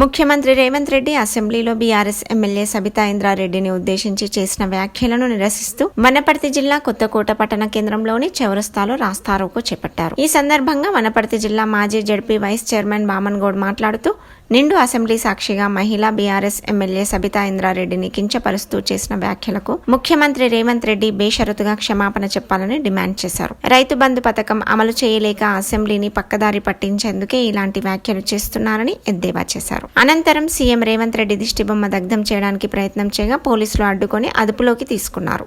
ముఖ్యమంత్రి రేవంత్ రెడ్డి అసెంబ్లీలో BRS MLA Sabitha ఇంద్రారెడ్డిని ఉద్దేశించి చేసిన వ్యాఖ్యలను నిరసిస్తూ వనపర్తి జిల్లా కొత్తకోట పట్టణ కేంద్రంలోని చౌరస్తాలో రాస్తారోకో చేపట్టారు. ఈ సందర్భంగా వనపర్తి జిల్లా మాజీ జడ్పీ వైస్ చైర్మన్ బామన్గౌడ్ మాట్లాడుతూ నిండు అసెంబ్లీ సాక్షిగా మహిళా బీఆర్ఎస్ ఎమ్మెల్యే సబితా ఇంద్రారెడ్డిని కించపరుస్తూ చేసిన వ్యాఖ్యలకు ముఖ్యమంత్రి రేవంత్ రెడ్డి బేషరతుగా క్షమాపణ చెప్పాలని డిమాండ్ చేశారు. రైతు బంధు పథకం అమలు చేయలేక అసెంబ్లీని పక్కదారి పట్టించేందుకే ఇలాంటి వ్యాఖ్యలు చేస్తున్నారని ఎద్దేవా చేశారు. అనంతరం సీఎం రేవంత్ రెడ్డి దిష్టిబొమ్మ దగ్ధం చేయడానికి ప్రయత్నం చేయగా పోలీసులు అడ్డుకొని అదుపులోకి తీసుకున్నారు.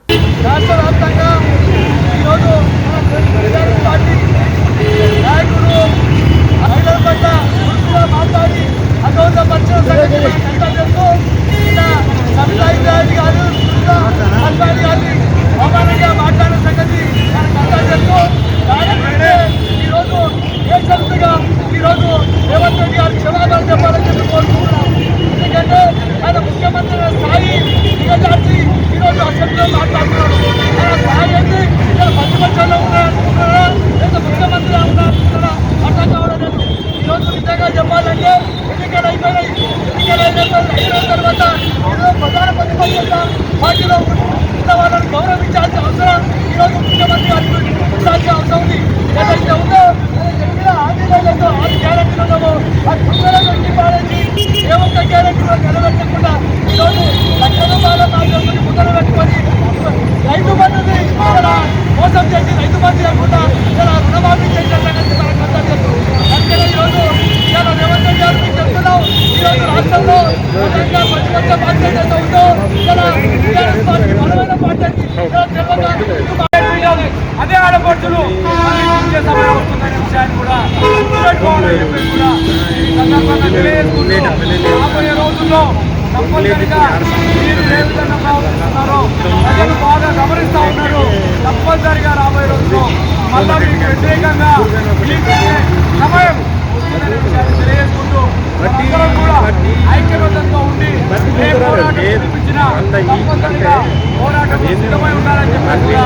కూడా ఈ సందర్భంగా తెలియజేసుకుంటూ రాబోయే రోజుల్లో తప్పనిసరిగా మీరు ఏ విధంగా ప్రవర్తిస్తున్నారో ప్రజలు బాగా గమనిస్తూ ఉన్నారు తప్పనిసరిగా రాబోయే రోజుల్లో మళ్ళా మీకు వ్యతిరేకంగా సమయం తెలియజేసుకుంటూ అందరం కూడా ఐక్యబద్ధంగా ఉండి ఏ పోరాటం పిలిపించినా తప్పనిసరిగా పోరాటం సిద్ధమై ఉండాలని చెప్పి కూడా